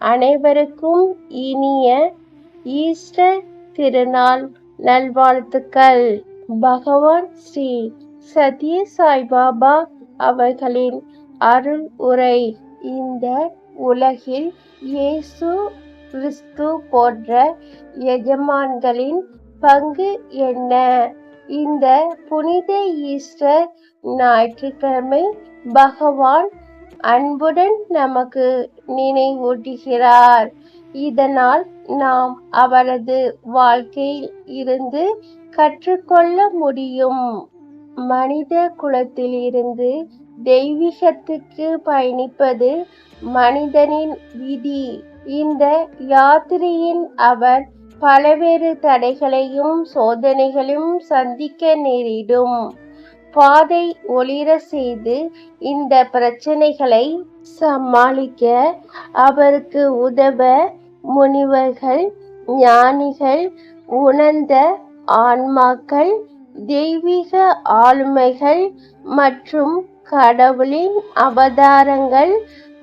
அனைவருக்கும் இனிய ஈஸ்டர் திருநாள் நல்வாழ்த்துக்கள். பகவான் ஸ்ரீ சத்ய சாய்பாபா அவர்களின் அருள் உரை. இந்த உலகில் இயேசு கிறிஸ்து போன்ற எஜமான்களின் பங்கு என்ன? இந்த புனித ஈஸ்டர் ஞாயிற்றுக்கிழமை பகவான் அன்புடன் நமக்கு நினைவூட்டுகிறார். இதனால் நாம் அவரது வாழ்க்கையில் இருந்து கற்றுக்கொள்ள முடியும். மனித குலத்தில் இருந்து தெய்வீகத்துக்கு பயணிப்பது மனிதனின் விதி. இந்த யாத்திரையின் அவர் பலவேறு தடைகளையும் சோதனைகளையும் சந்திக்க நேரிடும். பாதை ஒளிர செய்து இந்த பிரச்சனைகளை சமாளிக்க அவருக்கு உதவ முனிவர்கள் ஞானிகள் உணர்ந்த ஆன்மாக்கள் தெய்வீக ஆளுமைகள் மற்றும் கடவுளின் அவதாரங்கள்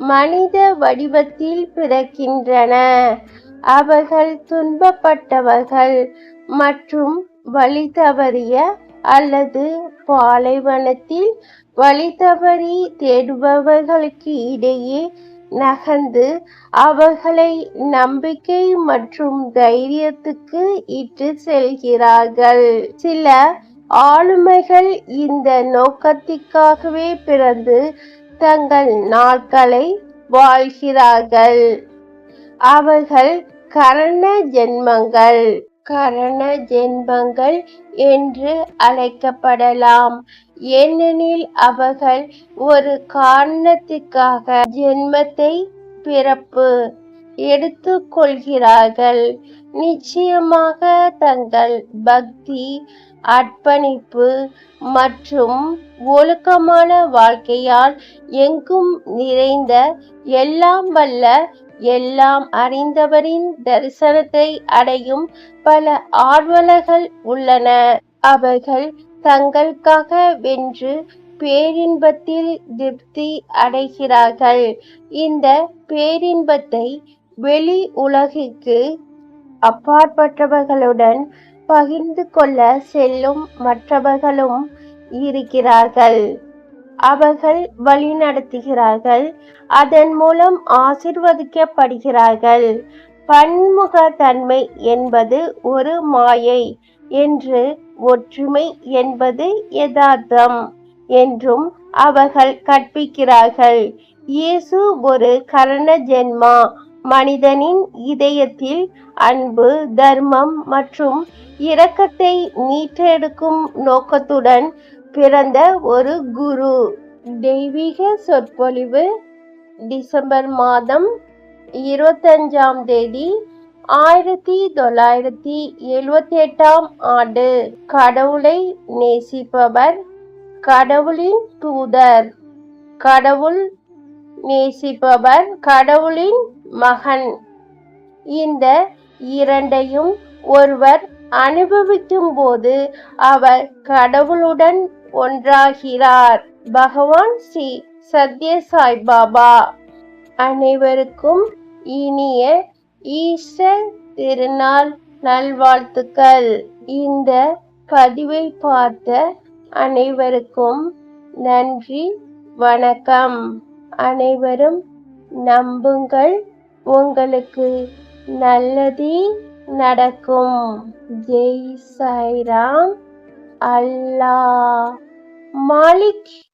மனித வடிவத்தில் பிறக்கின்றன. அவர்கள் துன்பப்பட்டவர்கள் மற்றும் வழி தவறிய அல்லது பாலைவனத்தில் வழி தவறி தேடுபவர்களுக்கு இடையே நகர்ந்து அவர்களை நம்பிக்கை மற்றும் தைரியத்துக்கு இட்டு செல்கிறார்கள். சில ஆளுமைகள் இந்த நோக்கத்திற்காகவே பிறந்து தங்கள் நாட்களை வாழ்கிறார்கள். அவர்கள் கரண ஜென்மங்கள். கரண ஜென்மங்கள் என்று அழைக்கப்படலாம். ஏனெனில் அவர்கள் ஒரு காரணத்திற்காக ஜென்மத்தை பிறப்பு எடுத்துக்கொள்கிறார்கள். நிச்சயமாக தங்கள் பக்தி அர்ப்பணிப்பு மற்றும் ஒழுக்கமான வாழ்க்கையால் எங்கும் நிறைந்த எல்லாம் வல்ல எல்லாம் அறிந்தவரின் தரிசனத்தை அடையும் பல ஆர்வலர்கள் உள்ளன. அவர்கள் தங்களுக்காக வென்று பேரின்பத்தில் திருப்தி அடைகிறார்கள். இந்த பேரின்பத்தை வெளி உலகிற்கு அப்பாற்பட்டவர்களுடன் பகிர்ந்து கொள்ள செல்லும் மற்றவர்களும் இருக்கிறார்கள். அவர்கள் வழி நடத்துகிறார்கள். அதன் மூலம் ஆசிர்வதிக்கப்படுகிறார்கள். பன்முகத்தன்மை என்பது ஒரு மாயை என்று ஒற்றுமை என்பது யதார்த்தம் என்றும் அவர்கள் கற்பிக்கிறார்கள். இயேசு ஒரு கரண ஜென்மா மனிதனின் இதயத்தில் அன்பு தர்மம் மற்றும் இரக்கத்தை மீட்டெடுக்கும் நோக்கத்துடன் பிறந்த ஒரு குரு. தெய்வீக சொற்பொழிவு டிசம்பர் மாதம் இருபத்தஞ்சாம் தேதி ஆயிரத்தி தொள்ளாயிரத்தி எழுவத்தி எட்டாம் ஆண்டு. கடவுளை நேசிப்பவர் கடவுளின் தூதர். கடவுள் நேசிப்பவர் கடவுளின் மகன். இந்த இரண்டையும் ஒருவர் அனுபவிக்கும் போது அவர் கடவுளுடன் ஒன்றாகிறார். பகவான் ஸ்ரீ சத்ய சாய் பாபா. அனைவருக்கும் இனிய ஈஸ்டர் திருநாள் நல்வாழ்த்துக்கள். இந்த பதிவை பார்த்த அனைவருக்கும் நன்றி வணக்கம். அனைவரும் நம்புங்கள். உங்களுக்கு நல்லதே நடக்கும். ஜெய் சாய்ராம். அல்லாஹ். மாலிக்.